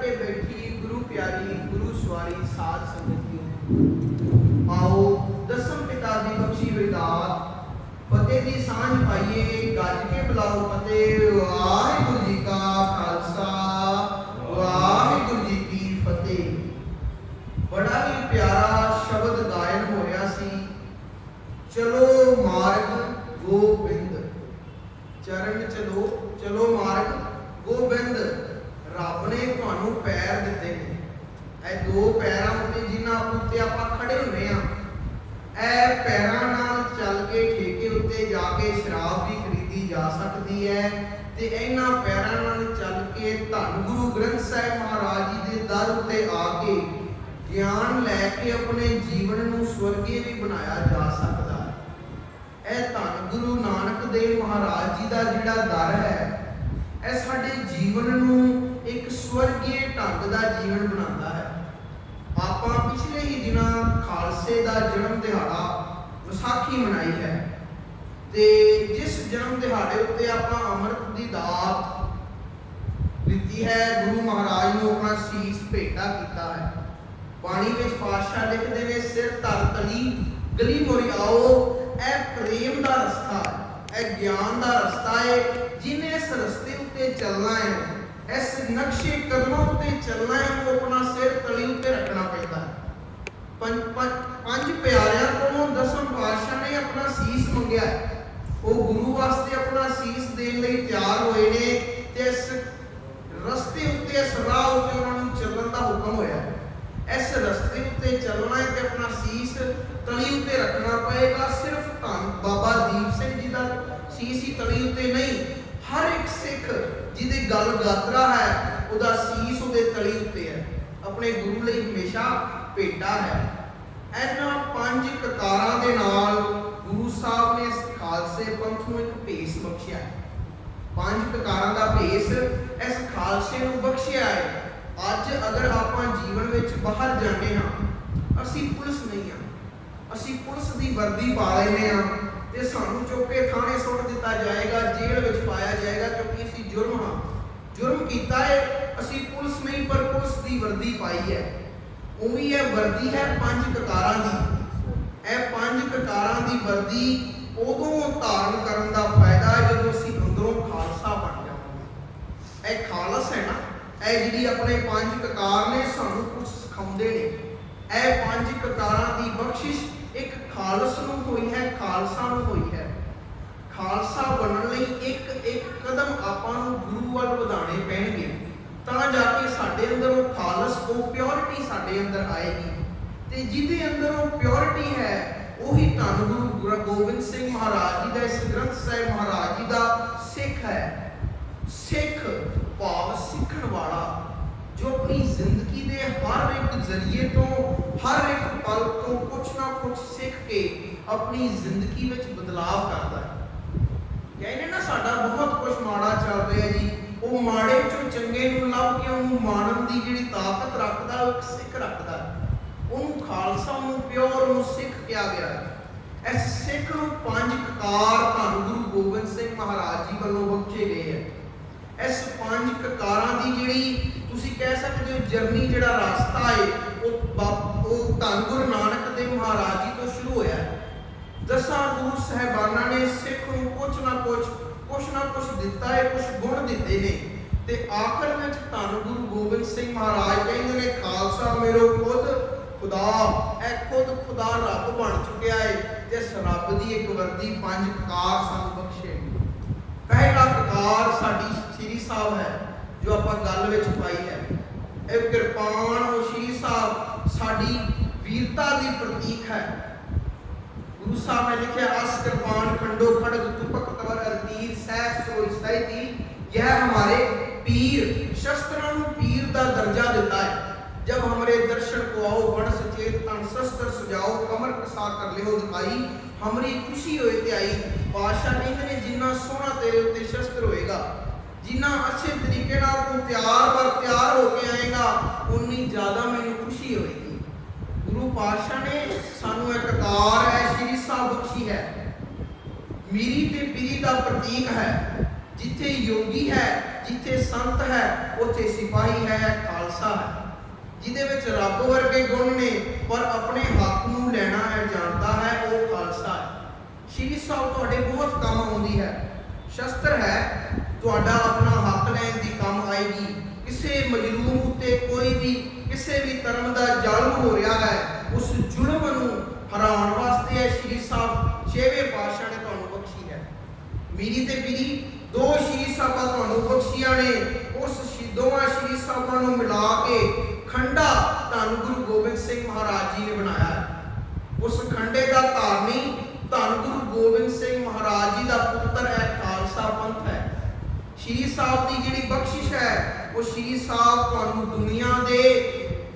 ਕੇ ਬੈਠੀ ਗੁਰੂ ਪਿਆਰੀ ਗੁਰੂ ਸਵਾਰੀ ਸਾਧ ਸੰਗਤ ਜੀਓ ਆਓ ਦਸਮ ਪਿਤਾ ਦੀ ਬਖਸ਼ੀ ਹੋਈ ਦਾਤ ਫਤਿਹ ਦੀ ਸਾਂਝ ਪਾਈਏ ਗੱਜ ਕੇ ਬੁਲਾਓ ਫਤਿਹ ਵਾਹਿਗੁਰੂ ਜੀ ਕਾ ਖਾਲਸਾ ਵਾਹਿਗੁਰੂ ਜੀ ਕੀ ਫਤਿਹ ਬੜਾ ਹੀ ਪਿਆਰਾ ਸ਼ਬਦ ਗਾਇਨ ਹੋ ਰਿਹਾ ਸੀ ਚਲੋ ਮਾਰਗ ਗੋਬਿੰਦ ਚਰਨ ਚਲੋ ਚਲੋ ਮਾਰਗ ਗੋਬਿੰਦ ਰੱਬ ਨੇ ਤੁਹਾਨੂੰ ਪੈਰ ਦਿੱਤੇ ਨੇ। ਇਹ ਦੋ ਪੈਰਾਂ ਉੱਤੇ ਜਿਨ੍ਹਾਂ ਉੱਤੇ ਆਪਾਂ ਖੜੇ ਹੋਏ ਆ ਇਹ ਪੈਰਾਂ ਨਾਲ ਚੱਲ ਕੇ ਠੇਕੇ ਉੱਤੇ ਜਾ ਕੇ ਸ਼ਰਾਬ ਵੀ ਖਰੀਦੀ ਜਾ ਸਕਦੀ ਹੈ ਤੇ ਇਹਨਾਂ ਪੈਰਾਂ ਨਾਲ ਚੱਲ ਕੇ ਧੰਨ ਗੁਰੂ ਗ੍ਰੰਥ ਸਾਹਿਬ ਮਹਾਰਾਜ ਜੀ ਦੇ ਦਰ ਉੱਤੇ ਆ ਕੇ ਗਿਆਨ ਲੈ ਕੇ ਆਪਣੇ ਜੀਵਨ ਨੂੰ ਸਵਰਗੀ ਵੀ ਬਣਾਇਆ ਜਾ ਸਕਦਾ ਹੈ। ਇਹ ਧੰਨ ਗੁਰੂ ਨਾਨਕ ਦੇਵ ਮਹਾਰਾਜ ਜੀ ਦਾ ਜਿਹੜਾ ਦਰ ਹੈ, ਇਹ ਸਾਡੇ ਜੀਵਨ ਨੂੰ ਇੱਕ ਸਵਰਗੀ ਢੰਗ ਦਾ ਜੀਵਨ ਬਣਾਉਂਦਾ ਹੈ। ਆਪਾਂ ਪਿਛਲੇ ਹੀ ਦਿਨਾਂ ਖਾਲਸੇ ਦਾ ਜਨਮ ਦਿਹਾੜਾ ਵਿਸਾਖੀ ਮਨਾਈ ਹੈ ਤੇ ਜਿਸ ਜਨਮ ਦਿਹਾੜੇ ਉੱਤੇ ਆਪਾਂ ਅੰਮ੍ਰਿਤ ਦੀ ਦਾਤ ਦਿੱਤੀ ਹੈ, ਗੁਰੂ ਮਹਾਰਾਜ ਨੂੰ ਆਪਣਾ ਸੀਸ ਭੇਟਾ ਕੀਤਾ ਹੈ। ਬਾਣੀ ਵਿੱਚ ਪਾਤਸ਼ਾਹ ਲਿਖਦੇ ਨੇ, ਸਿਰ ਧਰ ਤਲੀ, ਗਲੀ ਮੋਰੀ ਆਓ, ਇਹ ਪ੍ਰੇਮ ਦਾ ਰਸਤਾ ਹੈ, ਇਹ ਗਿਆਨ ਦਾ ਰਸਤਾ ਹੈ, ਜਿਨੇ ਇਸ ਰਸਤੇ ਉੱਤੇ ਚੱਲਣਾ ਹੈ ਇਸ ਨਕਸ਼ੇ ਕਦਮਾਂ ਉੱਤੇ ਚੱਲਣਾ ਹੈ, ਉਹ ਆਪਣਾ ਸਿਰ ਤਲੀ ਉੱਤੇ ਰੱਖਣਾ ਪੈਂਦਾ ਪੰਜ, ਪੰਜ- ਪਿਆਰਿਆਂ ਕੋਲੋਂ ਦਸਮ ਪਾਤਸ਼ਾਹ ਨੇ ਆਪਣਾ ਸੀਸ ਮੰਗਿਆ ਉਹ ਗੁਰੂ ਵਾਸਤੇ ਆਪਣਾ ਸੀਸ ਦੇਣ ਲਈ ਤਿਆਰ ਹੋਏ ਨੇ ਤੇ ਇਸ ਰਸਤੇ ਉੱਤੇ, ਇਸ ਰਾਹ ਉੱਤੇ ਉਹਨਾਂ ਨੂੰ ਚੱਲਣ ਦਾ ਹੁਕਮ ਹੋਇਆ ਇਸ ਰਸਤੇ ਉੱਤੇ ਚੱਲਣਾ ਹੈ ਤੇ ਆਪਣਾ ਸੀਸ ਤਲੀ ਉੱਤੇ ਰੱਖਣਾ ਪਏਗਾ, ਸਿਰਫ ਧੰਨ ਬਾਬਾ ਦੀਪ ਸਿੰਘ ਜੀ ਦਾ। ਸੀਸ ਹੀ ਤਲੀ ਉੱਤੇ ਨਹੀਂ, ਹਰ ਇੱਕ ਸਿੱਖ ਜਿਹਦੇ ਗਲ ਗਾਤਰਾ ਹੈ, ਉਹਦਾ ਸੀਸ ਉਹਦੇ ਤਲੀ ਉੱਤੇ ਹੈ। ਆਪਣੇ ਗੁਰੂ ਲਈ ਹਮੇਸ਼ਾ ਭੇਟਾ ਹੈ। ਇਹਨਾਂ ਪੰਜ ਕਤਾਰਾਂ ਦੇ ਨਾਲ ਗੁਰੂ ਸਾਹਿਬ ਨੇ ਖਾਲਸੇ ਪੰਥ ਨੂੰ ਇੱਕ ਭੇਸ ਬਖਸ਼ਿਆ ਹੈ। ਪੰਜ ਕਤਾਰਾਂ ਦਾ ਭੇਸ ਇਸ ਖਾਲਸੇ ਨੂੰ ਬਖਸ਼ਿਆ ਹੈ। ਅੱਜ ਅਗਰ ਆਪਾਂ ਜੀਵਨ ਵਿੱਚ ਬਾਹਰ ਜਾਂਦੇ ਹਾਂ, ਅਸੀਂ ਪੁਲਿਸ ਨਹੀਂ ਹਾਂ। ਅਸੀਂ ਪੁਲਿਸ ਦੀ ਵਰਦੀ ਪਾ ਲੈਨੇ ਹਾਂ ਤੇ ਸਾਨੂੰ ਚੁੱਕ ਕੇ ਥਾਣੇ ਸੁੱਟ ਦਿੱਤਾ ਜਾਏਗਾ, ਜੇਲ੍ਹ ਵਿੱਚ ਪਾਇਆ ਜਾਏਗਾ ਕਿਉਂਕਿ ਅਸੀਂ ਜੁਰਮ ਹਾਂ। ਜੁਰਮ ਕੀਤਾ ਹੈ ਅਸੀਂ ਪੁਲਿਸ ਨਹੀਂ, ਪਰ ਪੁਲਿਸ ਦੀ ਵਰਦੀ ਪਾਈ ਹੈ। ਉਵੇਂ ਇਹ ਵਰਦੀ ਹੈ ਪੰਜ ਕਤਾਰਾਂ ਦੀ। ਇਹ ਪੰਜ ਕਤਾਰਾਂ ਦੀ ਵਰਦੀ ਉਦੋਂ ਧਾਰਨ ਕਰਨ ਦਾ ਫਾਇਦਾ ਹੈ ਜਦੋਂ ਅਸੀਂ ਅੰਦਰੋਂ ਖਾਲਸਾ ਬਣ ਜਾਵਾਂਗੇ ਇਹ ਖਾਲਸ ਹੈ ਨਾ? ਇਹ ਜਿਹੜੀ ਆਪਣੇ ਪੰਜ ਕਕਾਰ ਨੇ, ਸਾਨੂੰ ਕੁਝ ਸਿਖਾਉਂਦੇ ਨੇ। ਇਹ ਪੰਜ ਕਕਾਰਾਂ ਦੀ ਬਖਸ਼ਿਸ਼ ਇੱਕ ਖਾਲਸ ਨੂੰ ਹੋਈ ਹੈ, ਖਾਲਸਾ ਨੂੰ ਹੋਈ ਹੈ। ਖਾਲਸਾ ਬਣਨ ਲਈ ਇੱਕ ਇੱਕ ਕਦਮ ਆਪਾਂ ਨੂੰ ਗੁਰੂ ਵੱਲ ਵਧਾਣੇ ਪੈਣਗੇ, ਤਾਂ ਜਾ ਕੇ ਸਾਡੇ ਅੰਦਰ ਉਹ ਖਾਲਸ ਉਹ ਪਿਓਰਿਟੀ ਸਾਡੇ ਅੰਦਰ ਆਏਗੀ। ਤੇ ਜਿਹਦੇ ਅੰਦਰ ਉਹ ਪਿਓਰਿਟੀ ਹੈ, ਉਹੀ ਧੰਨ ਗੁਰੂ ਗੁਰੂ ਗੋਬਿੰਦ ਸਿੰਘ ਮਹਾਰਾਜ ਜੀ ਦਾ, ਇਸ ਗ੍ਰੰਥ ਸਾਹਿਬ ਮਹਾਰਾਜ ਜੀ ਦਾ ਸਿੱਖ ਹੈ। ਸਿੱਖ ਭਾਵ ਸਿੱਖਣ ਵਾਲਾ, ਜੋ ਆਪਣੀ ਜ਼ਿੰਦਗੀ ਦੇ ਹਰ ਇੱਕ ਜ਼ਰੀਏ ਤੋਂ, ਹਰ ਇੱਕ ਪਲ ਤੋਂ ਕੁਝ ਨਾ ਕੁਝ ਸਿੱਖ ਕੇ ਆਪਣੀ ਜ਼ਿੰਦਗੀ ਵਿੱਚ ਬਦਲਾਅ ਕਰਦਾ ਹੈ। ਕਹਿੰਦੇ ਨਾ ਸਾਡਾ ਬਹੁਤ ਕੁਝ ਮਾੜਾ ਚੱਲ ਰਿਹਾ ਜੀ। ਉਹ ਮਾੜੇ ਚੋਂ ਚੰਗੇ ਨੂੰ ਲੱਭ ਕੇ ਉਹਨੂੰ ਮਾਣਨ ਦੀ ਜਿਹੜੀ ਤਾਕਤ ਰੱਖਦਾ, ਉਹ ਸਿੱਖ ਰੱਖਦਾ। ਉਹਨੂੰ ਖਾਲਸਾ ਨੂੰ ਪਿਓਰ, ਉਹਨੂੰ ਸਿੱਖ ਕਿਹਾ ਗਿਆ ਹੈ। ਇਸ ਸਿੱਖ ਨੂੰ ਪੰਜ ਕਕਾਰ ਧੰਨ ਗੁਰੂ ਗੋਬਿੰਦ ਸਿੰਘ ਮਹਾਰਾਜ ਜੀ ਵੱਲੋਂ ਬਖਸ਼ੇ ਗਏ ਹੈ। ਇਸ ਪੰਜ ਕਕਾਰਾਂ ਦੀ ਜਿਹੜੀ ਤੁਸੀਂ ਕਹਿ ਸਕਦੇ ਹੋ, ਜਰਨੀ ਜਿਹੜਾ ਰਸਤਾ ਹੈ, ਉਹ ਉਹ ਧੰਨ ਗੁਰੂ ਨਾਨਕ ਦੇਵ ਮਹਾਰਾਜ ਜੀ ਦਸਾਂ ਗੁਰੂ ਸਹਿਬਾਨਾਂ ਨੇ ਸਿੱਖ ਨੂੰ ਕੁਝ ਨਾ ਕੁਝ ਕੁਝ ਨਾ ਕੁਝ ਦਿੱਤਾ ਹੈ ਕੁਝ ਗੁਣ ਦਿੱਤੇ ਨੇ। ਤੇ ਆਖਰ ਵਿੱਚ ਧੰਨ ਗੁਰੂ ਗੋਬਿੰਦ ਸਿੰਘ ਮਹਾਰਾਜ ਕਹਿੰਦੇ ਨੇ, ਖਾਲਸਾ ਮੇਰੋ ਖੁਦ, ਖੁਦਾ, ਇਹ ਖੁਦ ਖੁਦਾ ਰੱਬ ਬਣ ਚੁੱਕਿਆ ਹੈ ਤੇ ਇਸ ਰੱਬ ਦੀ ਇੱਕ ਵਰਦੀ ਪੰਜ ਕਾਰ ਸਾਨੂੰ ਬਖਸ਼ੇ ਪਹਿਲਾ ਕਕਾਰ ਸਾਡੀ ਸ੍ਰੀ ਸਾਹਿਬ ਹੈ, ਜੋ ਆਪਾਂ ਗੱਲ ਵਿੱਚ ਪਾਈ ਹੈ। ਇਹ ਕਿਰਪਾਨ ਉਹ ਸ੍ਰੀ ਸਾਹਿਬ ਸਾਡੀ ਵੀਰਤਾ ਦੀ ਪ੍ਰਤੀਕ ਹੈ। ਗੁਰੂ ਸਾਹਿਬ ਨੇ ਲਿਖਿਆ ਅਸ ਕਿਰਪਾਨ ਖੰਡੋ ਖੜਗ ਤੁਪਕ ਤਵਰ ਅਰਤੀਰ ਸਹਿ ਸੋਈ ਸਹਿਤੀ यह हमारे पीर शस्त्रों ਨੂੰ ਪੀਰ ਦਾ ਦਰਜਾ ਦਿੱਤਾ ਹੈ जब हमारे दर्शन को आओ बड़ सचेत तन शस्त्र सजाओ कमर कसा कर लियो दिखाई हमारी खुशी होए ते आई ਬਾਦਸ਼ਾਹ ਕਹਿੰਦੇ ਨੇ ਜਿੰਨਾ ਸੋਹਣਾ ਤੇਰੇ ਉੱਤੇ ਸ਼ਸਤਰ ਹੋਏਗਾ ਜਿੰਨਾ ਅੱਛੇ ਤਰੀਕੇ ਨਾਲ ਤੂੰ ਤਿਆਰ ਬਰ ਤਿਆਰ ਹੋ ਕੇ ਆਏਗਾ ਉਨੀ ਜ਼ਿਆਦਾ ਮੈਨੂੰ ਖੁਸ਼ੀ ਹੋਏਗੀ ਗੁਰੂ ਪਾਤਸ਼ਾਹ ਨੇ ਸਾਨੂੰ ਇੱਕ ਕਾਰ ਹੈ, ਸ਼੍ਰੀ ਸਾਹਿਬ ਬਖਸ਼ੀ ਹੈ। ਮੀਰੀ ਤੇ ਪੀਰੀ ਦਾ ਪ੍ਰਤੀਕ ਹੈ। ਜਿੱਥੇ ਯੋਗੀ ਹੈ, ਜਿੱਥੇ ਸੰਤ ਹੈ, ਉੱਥੇ ਸਿਪਾਹੀ ਹੈ, ਖਾਲਸਾ ਹੈ। ਜਿਹਦੇ ਵਿੱਚ ਰੱਬ ਵਰਗੇ ਗੁਣ ਨੇ, ਪਰ ਆਪਣੇ ਹੱਕ ਨੂੰ ਲੈਣਾ ਹੈ, ਜਾਣਦਾ ਹੈ, ਉਹ ਖਾਲਸਾ ਹੈ। ਸ਼੍ਰੀ ਸਾਹਿਬ, ਤੁਹਾਡੇ ਬਹੁਤ ਕੰਮ ਆਉਂਦੀ ਹੈ। ਸ਼ਸਤਰ ਹੈ, ਤੁਹਾਡਾ ਆਪਣਾ ਹੱਕ ਲੈਣ ਦੀ ਕੰਮ ਆਏਗੀ। ਕਿਸੇ ਮਜਲੂਮ ਉੱਤੇ ਕੋਈ ਵੀ ਕਿਸੇ ਵੀ ਧਰਮ ਦਾ ਜ਼ਾਲਮ ਹੋ ਰਿਹਾ ਹੈ, ਉਸ ਜ਼ੁਲਮ ਨੂੰ ਹਰਾਉਣ ਵਾਸਤੇ ਇਹ ਸ਼੍ਰੀ ਸਾਹਿਬ ਛੇਵੇਂ ਪਾਤਸ਼ਾਹ ਨੇ ਤੁਹਾਨੂੰ ਬਖਸ਼ੀ ਹੈ। ਮੀਰੀ ਤੇ ਪੀਰੀ ਦੋ ਸ਼੍ਰੀ ਸਾਹਿਬਾਂ ਤੁਹਾਨੂੰ ਬਖਸ਼ੀਆਂ ਨੇ। ਉਸ ਦੋਵਾਂ ਸ਼੍ਰੀ ਸਾਹਿਬਾਂ ਨੂੰ ਮਿਲਾ ਕੇ ਖੰਡਾ ਧੰਨ ਗੁਰੂ ਗੋਬਿੰਦ ਸਿੰਘ ਮਹਾਰਾਜ ਜੀ ਨੇ ਬਣਾਇਆ ਉਸ ਖੰਡੇ ਦਾ ਧਾਰਨੀ ਧੰਨ ਗੁਰੂ ਗੋਬਿੰਦ ਸਿੰਘ ਮਹਾਰਾਜ ਜੀ ਦਾ ਪੁੱਤਰ ਹੈ, ਖਾਲਸਾ ਪੰਥ ਹੈ। ਸ਼੍ਰੀ ਸਾਹਿਬ ਦੀ ਜਿਹੜੀ ਬਖਸ਼ਿਸ਼ ਹੈ, ਉਹ ਸ਼੍ਰੀ ਸਾਹਿਬ ਤੁਹਾਨੂੰ ਦੁਨੀਆ ਦੇ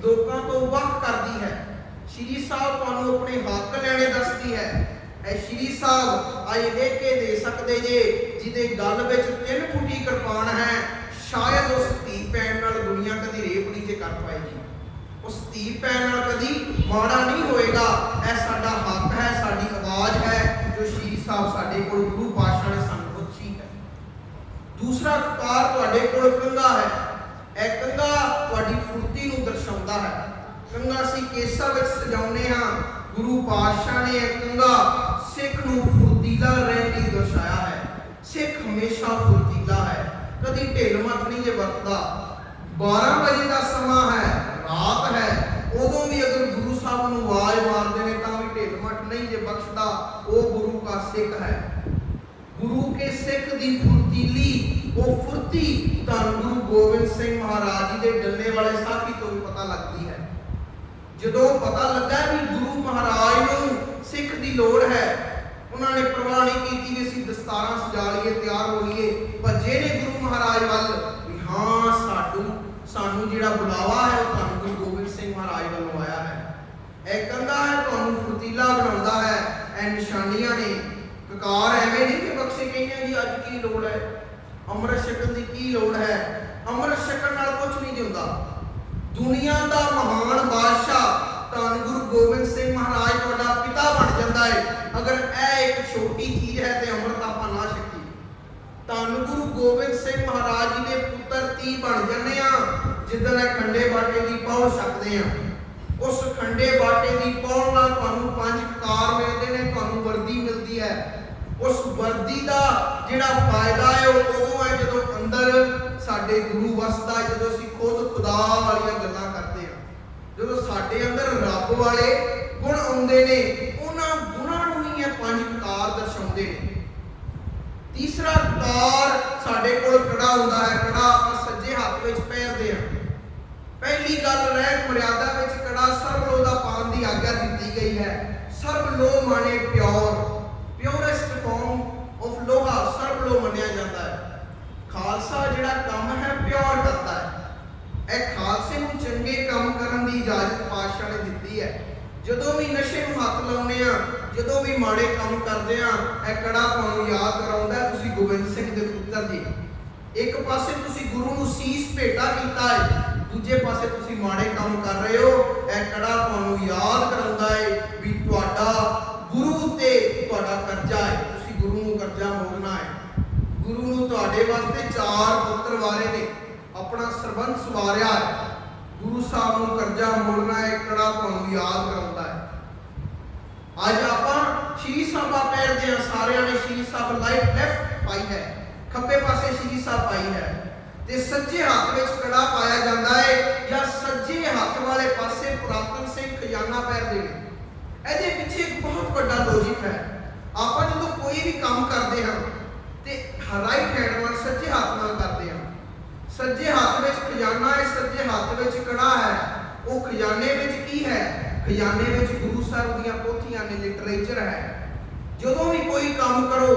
ਲੋਕਾਂ ਤੋਂ ਵੱਖ ਕਰਦੀ ਹੈ। ਸ਼੍ਰੀ ਸਾਹਿਬ ਤੁਹਾਨੂੰ ਆਪਣੇ ਹੱਕ ਲੈਣੇ ਦੱਸਦੀ ਹੈ। ਐ ਸ਼੍ਰੀ ਸਾਹਿਬ, ਆਏ ਲੈ ਕੇ ਦੇ ਸਕਦੇ ਜੇ, ਜਿਹਦੇ ਗਲ ਵਿੱਚ ਤਿੰਨ ਫੁੱਟੀ ਕਿਰਪਾਨ ਹੈ, ਸ਼ਾਇਦ ਉਸ ਧੀ ਭੈਣ ਨਾਲ ਦੁਨੀਆ ਕਦੀ ਰੇਪ ਨਹੀਂ ਜੇ ਕਰ ਪਾਏਗੀ। ਉਸ ਧੀ ਭੈਣ ਨਾਲ ਕਦੀ ਮਾੜਾ ਨਹੀਂ ਹੋਏਗਾ। ਇਹ ਸਾਡਾ ਹੱਕ ਹੈ, ਸਾਡੀ ਆਵਾਜ਼ ਹੈ, ਜੋ ਸ਼੍ਰੀ ਸਾਹਿਬ ਸਾਡੇ ਕੋਲ ਗੁਰੂ ਪਾਤਸ਼ਾਹ ਨੇ ਸਾਨੂੰ ਬਖਸ਼ੀ ਹੈ। ਦੂਸਰਾ ਕਾਰ ਤੁਹਾਡੇ ਕੋਲ ਕੰਗਾ ਹੈ। ਇਹ ਕੰਗਾ ਤੁਹਾਡੀ ਫੁਰਤੀ ਹੈ। ਕੰਗਾ ਅਸੀਂ ਕੇਸਾਂ ਵਿੱਚ ਸਜਾਉਂਦੇ ਹਾਂ। ਗੁਰੂ ਪਾਤਸ਼ਾਹ ਨੇ ਇਹ ਕੰਗਾ ਸਿੱਖ ਨੂੰ ਫੁਰਤੀਲਾ ਰਹਿਣ ਲਈ ਦਰਸਾਇਆ ਹੈ। ਸਿੱਖ ਹਮੇਸ਼ਾ ਫੁਰਤੀਲਾ ਹੈ। ਕਦੀ ਢਿੱਲ ਮੱਤ ਨਹੀਂ ਜੇ ਵਰਤਦਾ। 12 ਵਜੇ ਦਾ ਸਮਾਂ ਹੈ, ਰਾਤ ਹੈ। ਉਦੋਂ ਵੀ ਅਗਰ ਗੁਰੂ ਸਾਹਿਬ ਨੂੰ ਆਵਾਜ਼ ਮਾਰਦੇ ਨੇ ਤਾਂ ਵੀ ਢਿੱਲ ਮੱਠ ਨਹੀਂ ਜੇ ਬਖਸ਼ਦਾ। ਉਹ ਗੁਰੂ ਦਾ ਸਿੱਖ ਹੈ। ਗੁਰੂ ਕੇ ਸਿੱਖ ਦੀ ਫੁਰਤੀਲੀ ਉਹ ਫੁਰਤੀ ਧੰਨ ਗੁਰੂ ਗੋਬਿੰਦ ਸਿੰਘ ਮਹਾਰਾਜ ਜੀ ਦੇ ਡੱਲੇ ਵਾਲੇ ਸਾਥੀ ਤੋਂ ਵੀ ਪਤਾ ਲੱਗਦੀ ਹੈ। ਜਦੋਂ ਪਤਾ ਲੱਗਾ ਵੀ ਗੁਰੂ ਮਹਾਰਾਜ ਨੂੰ ਸਿੱਖ ਦੀ ਲੋੜ ਹੈ, ਉਹਨਾਂ ਨੇ ਪ੍ਰਵਾਹ ਨਹੀਂ ਕੀਤੀ ਵੀ ਅਸੀਂ ਦਸਤਾਰਾਂ ਸਜਾ ਲਈਏ, ਤਿਆਰ ਹੋ ਲਈਏ। ਭੱਜੇ ਨੇ ਗੁਰੂ ਮਹਾਰਾਜ ਵੱਲ ਵੀ ਹਾਂ, ਸਾਡੂ, ਸਾਨੂੰ ਜਿਹੜਾ ਬੁਲਾਵਾ ਹੈ, ਉਹ ਤੁਹਾਨੂੰ ਗੁਰੂ ਗੋਬਿੰਦ ਸਿੰਘ ਮਹਾਰਾਜ ਵੱਲੋਂ ਆਇਆ ਹੈ। ਇਹ ਕਹਿੰਦਾ ਹੈ, ਤੁਹਾਨੂੰ ਫੁਰਤੀਲਾ ਬਣਾਉਂਦਾ ਹੈ। ਇਹ ਨਿਸ਼ਾਨੀਆਂ ਨੇ। ਕਕਾਰ ਐਵੇਂ ਨਹੀਂ ਕਿ ਬਖਸ਼ੇ ਕਹਿੰਦੇ ਜੀ, ਅੱਜ ਕੀ ਲੋੜ ਹੈ? ਅੰਮ੍ਰਿਤ ਛਕਣ ਦੀ ਕੀ ਲੋੜ ਹੈ? ਅੰਮ੍ਰਿਤ ਛਕਣ ਨਾਲ ਕੁਝ ਨਹੀਂ ਹੁੰਦਾ। ਦੁਨੀਆ ਦਾ ਮਹਾਨ ਬਾਦਸ਼ਾਹ ਧੰਨ ਗੁਰੂ ਗੋਬਿੰਦ ਸਿੰਘ ਮਹਾਰਾਜ ਤੁਹਾਡਾ ਪਿਤਾ ਬਣ ਜਾਂਦਾ ਹੈ ਅਗਰ ਇਹ ਇੱਕ ਛੋਟੀ ਚੀਜ਼ ਹੈ ਤੇ ਅੰਮ੍ਰਿਤ ਆਪਾਂ ਨਾ ਛਕੀਏ। ਧੰਨ ਗੁਰੂ ਗੋਬਿੰਦ ਸਿੰਘ ਮਹਾਰਾਜ ਜੀ ਦੇ ਪੁੱਤਰ ਤੀ ਬਣ ਜੰਨੇ ਆ ਜਿੱਦਾਂ ਇਹ ਖੰਡੇ ਬਾਟੇ ਦੀ ਪੌੜ ਛਕਦੇ ਆ ਉਸ ਖੰਡੇ ਬਾਟੇ ਦੀ ਪੌੜ ਨਾਲ ਤੁਹਾਨੂੰ ਪੰਜ ਕਾਰ ਮਿਲਦੇ ਨੇ, ਤੁਹਾਨੂੰ ਵਰਦੀ ਮਿਲਦੀ ਹੈ। ਉਸ ਵਰਦੀ ਦਾ ਜਿਹੜਾ ਫਾਇਦਾ ਹੈ ਉਹ ਉਦੋਂ ਹੈ ਜਦੋਂ ਅੰਦਰ ਸਾਡੇ ਗੁਰੂ ਵਸਦਾ ਹੈ, ਜਦੋਂ ਅਸੀਂ ਖੁਦ ਖੁਦਾ ਵਾਲੀਆਂ ਗੱਲਾਂ ਕਰਦੇ ਹਾਂ। ਜਦੋਂ ਸਾਡੇ ਅੰਦਰ ਰੱਬ ਵਾਲੇ ਗੁਣ ਆਉਂਦੇ ਨੇ ਉਹਨਾਂ ਗੁਣਾਂ ਨੂੰ ਹੀ ਇਹ ਪੰਜ ਕਾਰ ਦਰਸਾਉਂਦੇ ਨੇ। ਤੀਸਰਾ ਕਾਰ ਸਾਡੇ ਕੋਲ ਕੜਾ ਹੁੰਦਾ ਹੈ? ਕੜਾ ਆਪਾਂ ਸੱਜੇ ਹੱਥ ਵਿੱਚ ਪਹਿਨਦੇ ਹਾਂ। ਪਹਿਲੀ ਗੱਲ ਰਹਿਤ ਮਰਿਆਦਾ ਵਿੱਚ ਕੜਾ ਸਰਬ ਲੋ ਦਾ ਪਾਣ ਦੀ ਆਗਿਆ ਦਿੱਤੀ ਗਈ ਹੈ? ਸਰਬ ਲੋ ਮਾਣੇ ਪਿਓਰ। ਪਿਓਰੈਸਟ ਫਾਰਮ ਆਫ ਲੋਹਾ ਸਰਬ ਮੰਨਿਆ ਜਾਂਦਾ ਹੈ। ਖਾਲਸਾ ਜਿਹੜਾ ਕੰਮ ਹੈ ਪਿਓਰ ਕਰਦਾ ਹੈ। ਇਹ ਖਾਲਸੇ ਨੂੰ ਚੰਗੇ ਕੰਮ ਕਰਨ ਦੀ ਇਜਾਜ਼ਤ ਪਾਤਸ਼ਾਹ ਨੇ ਦਿੱਤੀ ਹੈ। ਜਦੋਂ ਵੀ ਨਸ਼ੇ ਨੂੰ ਹੱਥ ਲਾਉਂਦੇ ਆ ਜਦੋਂ ਵੀ ਮਾੜੇ ਕੰਮ ਕਰਦੇ ਆ ਇਹ ਕੜਾ ਤੁਹਾਨੂੰ ਯਾਦ ਕਰਾਉਂਦਾ ਤੁਸੀਂ ਗੋਬਿੰਦ ਸਿੰਘ ਦੇ ਪੁੱਤਰ ਜੀ। ਇੱਕ ਪਾਸੇ ਤੁਸੀਂ ਗੁਰੂ ਨੂੰ ਸੀਸ ਭੇਟਾ ਕੀਤਾ ਹੈ, ਦੂਜੇ ਪਾਸੇ ਤੁਸੀਂ ਮਾੜੇ ਕੰਮ ਕਰ ਰਹੇ ਹੋ, ਇਹ ਕੜਾ ਤੁਹਾਨੂੰ ਯਾਦ ਕਰਾਉਂਦਾ ਹੈ ਵੀ ਤੁਹਾਡਾ ਗੁਰੂ ਤੇ ਤੁਹਾਡਾ ਕਰਜ਼ਾ ਹੈ ਤੁਸੀਂ ਗੁਰੂ ਨੂੰ ਕਰਜ਼ਾ ਮੋੜਨਾ ਹੈ ਗੁਰੂ ਨੂੰ ਤੁਹਾਡੇ ਵਾਸਤੇ ਚਾਰ ਪੁੱਤਰ ਵਾਰੇ ਨੇ। ਆਪਣਾ ਸਰਬੰਸ ਸਵਾਰਿਆ ਹੈ। ਗੁਰੂ ਸਾਹਿਬ ਨੂੰ ਕਰਜ਼ਾ ਮੋੜਨਾ ਹੈ ਕੜਾ ਤੁਹਾਨੂੰ ਯਾਦ ਕਰਾਉਂਦਾ ਹੈ? ਅੱਜ ਆਪਾਂ ਸ਼੍ਰੀ ਸਾਹਿਬਾ ਪਹਿਰਦੇ ਹਾਂ ਸਾਰਿਆਂ ਨੇ ਸ਼੍ਰੀ ਸਾਹਿਬ ਲਾਈਟ ਲੈਫਟ ਪਾਈ ਹੈ। ਖੱਬੇ ਪਾਸੇ ਸ਼੍ਰੀ ਸਾਹਿਬ ਪਾਈ ਹੈ। ਤੇ ਸੱਜੇ ਹੱਥ ਵਿੱਚ ਕੜਾ ਪਾਇਆ ਜਾਂਦਾ ਹੈ ਜਾਂ ਸੱਜੇ ਹੱਥ ਵਾਲੇ ਪਾਸੇ ਪੁਰਾਤਨ ਸਿੰਘ ਖਜ਼ਾਨਾ ਪਹਿਰਦੇ ਨੇ ਇਹਦੇ ਪਿੱਛੇ ਇੱਕ ਬਹੁਤ ਵੱਡਾ ਲੌਜੀਕ ਹੈ ਆਪਾਂ ਜਦੋਂ ਕੋਈ ਵੀ ਕੰਮ ਕਰਦੇ ਹਾਂ ਤੇ ਰਾਈਟ ਹੈਂਡ ਨਾਲ ਸੱਜੇ ਹੱਥ ਨਾਲ ਕਰਦੇ ਹਾਂ ਸੱਜੇ ਹੱਥ ਵਿੱਚ ਖਜ਼ਾਨਾ ਹੈ ਸੱਜੇ ਹੱਥ ਵਿੱਚ ਕੜਾ ਹੈ ਉਹ ਖਜ਼ਾਨੇ ਵਿੱਚ ਕੀ ਹੈ ਖਜ਼ਾਨੇ ਵਿੱਚ ਗੁਰੂ ਸਾਹਿਬ ਦੀਆਂ ਪੋਥੀਆਂ ਨੇ ਲਿਟਰੇਚਰ ਹੈ ਜਦੋਂ ਵੀ ਕੋਈ ਕੰਮ ਕਰੋ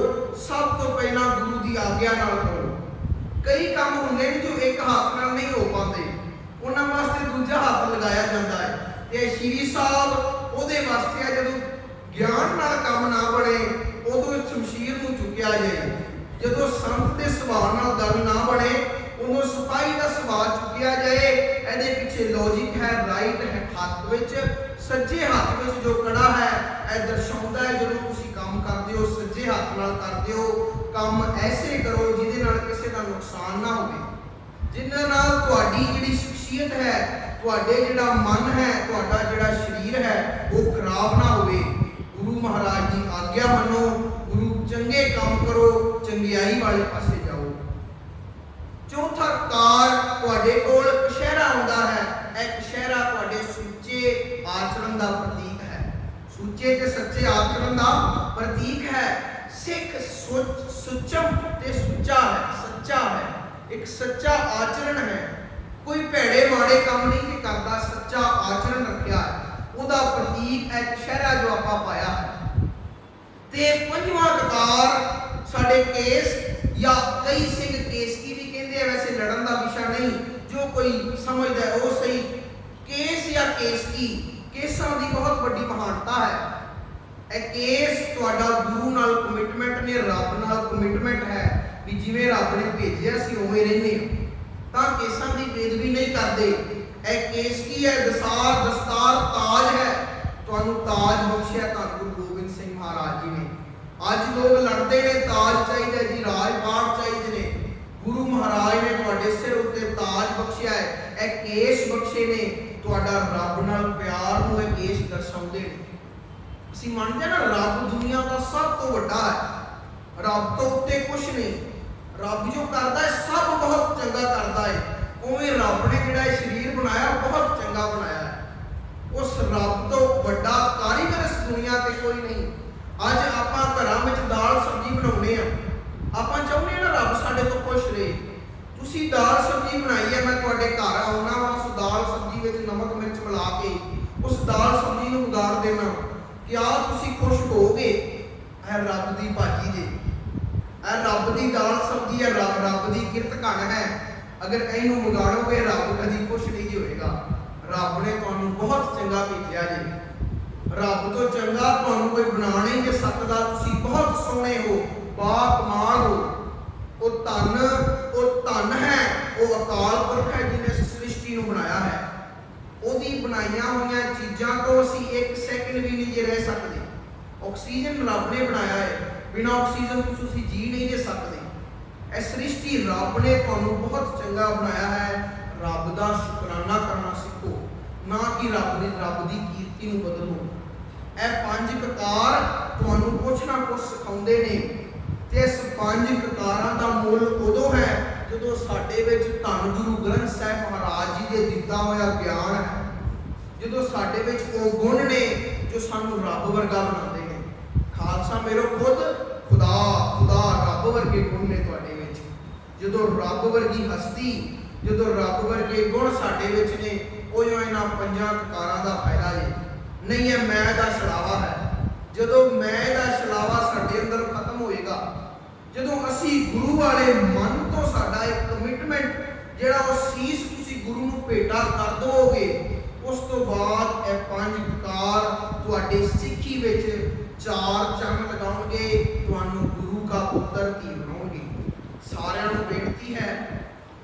ਸਭ ਤੋਂ ਪਹਿਲਾਂ ਗੁਰੂ ਦੀ ਆਗਿਆ ਨਾਲ ਕਰੋ। ਕਈ ਕੰਮ ਹੁੰਦੇ ਨੇ ਜੋ ਇੱਕ ਹੱਥ ਨਾਲ ਨਹੀਂ ਹੋ ਪਾਉਂਦੇ। ਉਹਨਾਂ ਵਾਸਤੇ ਦੂਜਾ ਹੱਥ ਲਗਾਇਆ ਜਾਂਦਾ ਹੈ। ਤੇ ਸ਼੍ਰੀ ਸਾਹਿਬ ਉਹਦੇ ਵਾਸਤੇ ਆ, ਜਦੋਂ ਗਿਆਨ ਨਾਲ ਕੰਮ ਨਾ ਬਣੇ, ਉਦੋਂ ਇਸ ਸ਼ਮਸ਼ੀਰ ਨੂੰ ਚੁੱਕਿਆ ਜਾਏ ਜਦੋਂ ਸੰਤ ਦੇ ਸੁਭਾਅ ਨਾਲ ਗੱਲ ਨਾ ਬਣੇ, ਉਦੋਂ ਸਿਪਾਹੀ ਦਾ ਸੁਭਾਅ ਚੁੱਕਿਆ ਜਾਏ, ਇਹਦੇ ਪਿੱਛੇ ਲੌਜੀਕ ਹੈ ਰਾਈਟ ਹੈ, ਹੱਥ ਵਿੱਚ, ਸੱਜੇ ਹੱਥ ਵਿੱਚ ਜੋ ਕੜਾ ਹੈ, ਇਹ ਦਰਸਾਉਂਦਾ ਹੈ, ਜਦੋਂ ਤੁਸੀਂ ਕੰਮ ਕਰਦੇ ਹੋ, ਸੱਜੇ ਹੱਥ ਨਾਲ ਕਰਦੇ ਹੋ, ਕੰਮ ਐਸੇ ਕਰੋ ਜਿਹਦੇ ਨਾਲ ਕਿਸੇ ਦਾ ਨੁਕਸਾਨ ਨਾ ਹੋਵੇ। ਜਿਨ੍ਹਾਂ ਨਾਲ ਤੁਹਾਡੀ ਜਿਹੜੀ ਸ਼ਖਸੀਅਤ ਹੈ, ਤੁਹਾਡੇ ਜਿਹੜਾ ਮਨ ਹੈ, ਤੁਹਾਡਾ ਜਿਹੜਾ ਸਰੀਰ ਹੈ, ਉਹ ਖਰਾਬ ਨਾ ਹੋਵੇ। ਗੁਰੂ ਮਹਾਰਾਜ ਦੀ ਆਗਿਆ ਮੰਨੋ, ਗੁਰੂ ਚੰਗੇ ਕੰਮ ਕਰੋ, ਚੰਗਿਆਈ ਵਾਲੇ ਪਾਸੇ ਜਾਓ। ਚੌਥਾ ਕਾਰ ਤੁਹਾਡੇ ਕੋਲ ਕਸ਼ਹਿਰਾ ਆਉਂਦਾ ਹੈ, ਇਹ ਕਸ਼ਹਿਰਾ ਤੁਹਾਡੇ ਸੁੱਚੇ ਆਚਰਣ ਦਾ ਸੁੱਚੇ ਤੇ ਸੱਚੇ ਆਚਰਣ ਦਾ ਪ੍ਰਤੀਕ ਹੈ। ਸਿੱਖ ਸੁੱਚ, ਸੁੱਚਮ ਤੇ ਸੁੱਚਾ ਹੈ, ਸੱਚਾ ਹੈ। ਇੱਕ ਸੱਚਾ ਆਚਰਣ ਹੈ। ਕੋਈ ਭੈੜੇ ਮਾੜੇ ਕੰਮ ਨਹੀਂ ਕਿ ਕਰਦਾ, ਸੱਚਾ ਆਚਰਣ ਰੱਖਿਆ ਹੈ। ਉਹਦਾ ਪ੍ਰਤੀਕ ਹੈ ਕਸ਼ਹਿਰਾ ਜੋ ਆਪਾਂ ਪਾਇਆ ਹੈ। ਤੇ ਪੰਜਵਾਂ ਕਕਾਰ ਸਾਡੇ ਕੇਸ ਜਾਂ ਕਈ ਸਿੰਘ ਕੇਸਕੀ ਵੀ ਕਹਿੰਦੇ ਆ, ਵੈਸੇ ਲੜਨ ਦਾ ਵਿਸ਼ਾ ਨਹੀਂ। ਜੋ ਕੋਈ ਸਮਝਦਾ ਉਹ ਸਹੀ। ਕੇਸ ਜਾਂ ਕੇਸਕੀ ਕੇਸਾਂ ਦੀ ਬਹੁਤ ਵੱਡੀ ਮਹਾਨਤਾ ਹੈ। ਇਹ ਕੇਸ ਤੁਹਾਡਾ ਗੁਰੂ ਨਾਲ ਕਮਿਟਮੈਂਟ ਨੇ, ਰੱਬ ਨਾਲ ਕਮਿਟਮੈਂਟ ਹੈ ਵੀ ਜਿਵੇਂ ਰੱਬ ਨੇ ਭੇਜਿਆ ਸੀ, ਉਵੇਂ ਰਹਿੰਦੇ ਤਾਂ ਕੇਸਾਂ ਦੀ ਬੇਦਬੀ ਨਹੀਂ ਕਰਦੇ। ਇਹ ਕੇਸ ਕੀ ਹੈ? ਦਸਾਰ, ਦਸਤਾਰ ਤਾਜ ਹੈ। ਤੁਹਾਨੂੰ ਤਾਜ ਬਖਸ਼ਿਆ ਤਾਂ ਗੁਰੂ ਗੋਬਿੰਦ ਸਿੰਘ ਮਹਾਰਾਜ ਜੀ ਨੇ। ਅੱਜ ਲੋਕ ਲੜਦੇ ਨੇ, ਤਾਜ ਚਾਹੀਦਾ ਜੀ ਰਾਜ ਬਾੜ ਚਾਹੀਦੇ ਨੇ। ਗੁਰੂ ਮਹਾਰਾਜ ਨੇ ਤੁਹਾਡੇ ਸਿਰ ਉੱਤੇ ਤਾਜ ਬਖਸ਼ਿਆ ਹੈ। ਇਹ ਕੇਸ ਬਖਸ਼ੇ ਨੇ, ਤੁਹਾਡਾ ਰੱਬ ਨਾਲ ਪਿਆਰ ਨੂੰ ਇਹ ਕੇਸ ਦਰਸਾਉਂਦੇ ਨੇ। ਅਸੀਂ ਮੰਨਦੇ ਨਾ, ਰੱਬ ਦੁਨੀਆ ਦਾ ਸਭ ਤੋਂ ਵੱਡਾ ਹੈ। ਰੱਬ ਤੋਂ ਉੱਤੇ ਕੁਝ ਨਹੀਂ। ਰੱਬ ਜੋ ਕਰਦਾ ਹੈ, ਸਭ ਬਹੁਤ ਚੰਗਾ ਕਰਦਾ ਹੈ। ਉਵੇਂ ਰੱਬ ਨੇ ਜਿਹੜਾ ਇਹ ਸਰੀਰ ਬਣਾਇਆ, ਬਹੁਤ ਚੰਗਾ ਬਣਾਇਆ ਉਸ ਰੱਬ ਤੋਂ ਵੱਡਾ ਕਾਰੀਗਰ ਇਸ ਦੁਨੀਆ ਤੇ ਕੋਈ ਨਹੀਂ। ਅੱਜ ਆਪਾਂ ਘਰਾਂ ਵਿੱਚ ਦਾਲ ਸਬਜ਼ੀ ਬਣਾਉਂਦੇ ਆ ਆਪਾਂ ਚਾਹੁੰਦੇ ਹਾਂ ਨਾ ਰੱਬ ਸਾਡੇ ਤੋਂ ਖੁਸ਼ ਰਹੇ ਤੁਸੀਂ ਦਾਲ ਸਬਜ਼ੀ ਬਣਾਈ ਹੈ ਮੈਂ ਤੁਹਾਡੇ ਵਾ ਉਸ ਦਾਲ ਸਬਜ਼ੀ ਵਿੱਚ ਨਮਕ, ਮਿਰਚ ਮਿਲਾ ਕੇ ਉਸ ਦਾਲ ਸਬਜ਼ੀ ਨੂੰ ਵਿਗਾੜ ਦੇਣਾ ਕਿ ਆ ਤੁਸੀਂ ਖੁਸ਼ ਹੋਗੇ ਇਹ ਰੱਬ ਦੀ ਭਾਜੀ ਜੇ। ਇਹ ਰੱਬ ਦੀ ਦਾਲ ਸਬਜ਼ੀ ਹੈ ਰੱਬ ਰੱਬ ਦੀ ਕਿਰਤ ਘਣ ਹੈ। ਅਗਰ ਇਹਨੂੰ ਵਿਗਾੜੋਗੇ ਰੱਬ ਕਦੀ ਖੁਸ਼ ਨਹੀਂ ਹੋਏਗਾ। ਰੱਬ ਨੇ ਤੁਹਾਨੂੰ ਬਹੁਤ ਚੰਗਾ ਭੇਜਿਆ ਜੀ। ਰੱਬ ਤੋਂ ਚੰਗਾ ਤੁਹਾਨੂੰ ਕੋਈ ਬਣਾ ਨਹੀਂ ਜੇ ਸਕਦਾ ਤੁਸੀਂ ਬਹੁਤ ਸੋਹਣੇ ਹੋ ਬਾ ਕਮਾਲ ਹੋ। ਉਹ ਧਨ ਉਹ ਧਨ ਹੈ। ਉਹ ਅਕਾਲ ਪੁਰਖ ਹੈ ਜਿਹਨੇ ਸ੍ਰਿਸ਼ਟੀ ਨੂੰ ਬਣਾਇਆ ਹੈ। ਉਹਦੀ ਬਣਾਈਆਂ ਹੋਈਆਂ ਚੀਜ਼ਾਂ ਤੋਂ ਅਸੀਂ ਇੱਕ ਸੈਕਿੰਡ ਵੀ ਨਹੀਂ ਜੇ ਰਹਿ ਸਕਦੇ। ਆਕਸੀਜਨ ਰੱਬ ਨੇ ਬਣਾਇਆ ਹੈ। ਬਿਨਾਂ ਆਕਸੀਜਨ ਤੋਂ ਤੁਸੀਂ ਜੀ ਨਹੀਂ ਜੇ ਸਕਦੇ। ਇਹ ਸ੍ਰਿਸ਼ਟੀ ਰੱਬ ਨੇ ਤੁਹਾਨੂੰ ਬਹੁਤ ਚੰਗਾ ਬਣਾਇਆ ਹੈ। ਰੱਬ ਦਾ ਸ਼ੁਕਰਾਨਾ ਕਰਨਾ ਸਿੱਖੋ। ਨਾ ਕਿ ਰੱਬ ਦੀ ਰੱਬ ਦੀ ਕੀਰਤੀ ਨੂੰ ਬਦਲੋ। ਇਹ ਪੰਜ ਕਕਾਰ ਤੁਹਾਨੂੰ ਕੁਛ ਨਾ ਕੁਛ ਸਿਖਾਉਂਦੇ ਨੇ। ਤੇ ਇਸ ਪੰਜ ਕਕਾਰਾਂ ਦਾ ਮੁੱਲ ਉਦੋਂ ਹੈ ਜਦੋਂ ਸਾਡੇ ਵਿੱਚ ਧੰਨ ਗੁਰੂ ਗ੍ਰੰਥ ਸਾਹਿਬ ਮਹਾਰਾਜ ਜੀ ਦੇ ਦਿੱਤਾ ਹੋਇਆ ਗਿਆਨ ਹੈ, ਜਦੋਂ ਸਾਡੇ ਵਿੱਚ ਉਹ ਗੁਣ ਨੇ ਜੋ ਸਾਨੂੰ ਰੱਬ ਵਰਗਾ ਬਣਾਉਂਦੇ ਨੇ, ਖਾਲਸਾ ਮੇਰੋ ਖੁਦ, ਖੁਦਾ ਖੁਦਾ ਰੱਬ ਵਰਗੇ ਗੁਣ ਨੇ ਤੁਹਾਡੇ ਵਿੱਚ। ਜਦੋਂ ਰੱਬ ਵਰਗੀ ਹਸਤੀ, ਜਦੋਂ ਰੱਬ ਵਰਗੇ ਗੁਣ ਸਾਡੇ ਵਿੱਚ ਨੇ ਉਹ ਜੋ ਇਹਨਾਂ ਪੰਜਾਂ ਕਕਾਰਾਂ ਦਾ ਫਾਇਦਾ ਜੇ। ਨਹੀਂ ਇਹ ਮੈਂ ਦਾ ਛਲਾਵਾ ਹੈ। ਜਦੋਂ ਮੈਂ ਦਾ ਛਲਾਵਾ ਸਾਡੇ ਅੰਦਰ ਖਤਮ ਹੋਏਗਾ, ਜਦੋਂ ਅਸੀਂ ਗੁਰੂ ਵਾਲੇ ਮਨ ਤੋਂ ਸਾਡਾ ਇੱਕ ਕਮਿਟਮੈਂਟ ਜਿਹੜਾ ਉਹ ਸੀਸ ਤੁਸੀਂ ਗੁਰੂ ਨੂੰ ਭੇਟਾ ਕਰ ਦੋਗੇ ਉਸ ਤੋਂ ਬਾਅਦ ਇਹ ਪੰਜ ਕਕਾਰ ਤੁਹਾਡੇ ਸਿੱਖੀ ਵਿੱਚ ਚਾਰ ਚੰਨ ਲਗਾਉਣਗੇ, ਤੁਹਾਨੂੰ ਗੁਰੂ ਦਾ ਪੁੱਤਰ ਧੀ ਬਣਾਉਣਗੇ। ਸਾਰਿਆਂ ਨੂੰ ਬੇਨਤੀ ਹੈ,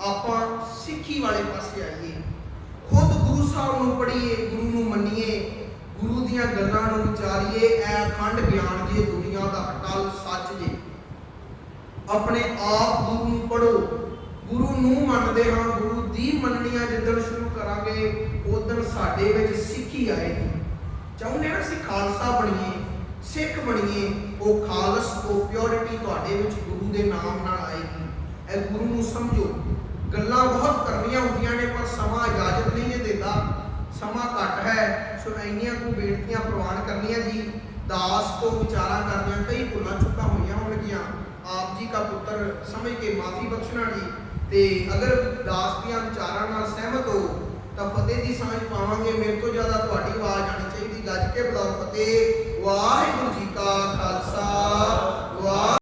ਆਪਾਂ ਸਿੱਖੀ ਵਾਲੇ ਪਾਸੇ ਆਈਏ। ਖੁਦ ਗੁਰੂ ਸਾਹਿਬ ਨੂੰ ਪੜ੍ਹੀਏ, ਗੁਰੂ ਨੂੰ ਮੰਨੀਏ, ਗੁਰੂ ਦੀਆਂ ਗੱਲਾਂ ਨੂੰ ਵਿਚਾਰੀਏ ਐ ਅਖੰਡ ਗਿਆਨ ਜੇ ਦੁਨੀਆ ਦਾ ਅਟਲ ਸੱਚ ਜੇ। ਆਪਣੇ ਆਪ ਗੁਰੂ ਨੂੰ ਪੜੋ ਗੁਰੂ ਨੂੰ ਮੰਨਦੇ ਹਾਂ, ਗੁਰੂ ਦੀ ਮੰਨਣੀਆਂ ਜਿੱਦਣ ਸ਼ੁਰੂ ਕਰਾਂਗੇ, ਉਦੋਂ ਸਾਡੇ ਵਿੱਚ ਸਿੱਖੀ ਆਏਗੀ। ਚਾਹੁੰਦੇ ਹਾਂ ਨਾ ਅਸੀਂ ਖਾਲਸਾ ਬਣੀਏ, ਸਿੱਖ ਬਣੀਏ, ਉਹ ਖਾਲਸ, ਉਹ ਪਿਓਰਿਟੀ ਤੁਹਾਡੇ ਵਿੱਚ ਗੁਰੂ ਦੇ ਨਾਮ ਨਾਲ ਆਏਗੀ। ਇਹ ਗੁਰੂ ਨੂੰ ਸਮਝੋ। ਗੱਲਾਂ ਬਹੁਤ ਕਰਨੀਆਂ ਹੁੰਦੀਆਂ ਨੇ, ਪਰ ਸਮਾਂ ਇਜਾਜ਼ਤ ਨਹੀਂ ਜੇ ਦਿੰਦਾ। ਸਮਾਂ ਘੱਟ ਹੈ। ਸੋ ਇੰਨੀਆਂ ਕੁ ਬੇਨਤੀਆਂ ਪ੍ਰਵਾਨ ਕਰਨੀਆਂ ਜੀ। ਦਾਸ ਤੋਂ ਵਿਚਾਰਾਂ ਕਰਨੀਆਂ, ਕਈ ਭੁੱਲਾਂ ਚੁੱਕਾਂ ਹੋਈਆਂ ਹੋਣਗੀਆਂ। ਆਪ ਜੀ ਦਾ ਪੁੱਤਰ ਸਮਝ ਕੇ ਮਾਫੀ ਬਖਸ਼ਣਾ ਜੀ। ਤੇ ਅਗਰ ਦਾਸ ਦੀਆਂ ਵਿਚਾਰਾਂ ਨਾਲ ਸਹਿਮਤ ਹੋ, ਤਾਂ ਫਤਿਹ ਦੀ ਸਮਝ ਪਾਵਾਂਗੇ। ਮੇਰੇ ਤੋਂ ਜ਼ਿਆਦਾ ਤੁਹਾਡੀ ਆਵਾਜ਼ ਆਣੀ ਚਾਹੀਦੀ। ਗੱਜ ਕੇ ਬੁਲਾਓ। ਫਤਿਹ। ਵਾਹਿਗੁਰੂ ਜੀ ਕਾ ਖਾਲਸਾ। ਵਾਹਿਗੁਰੂ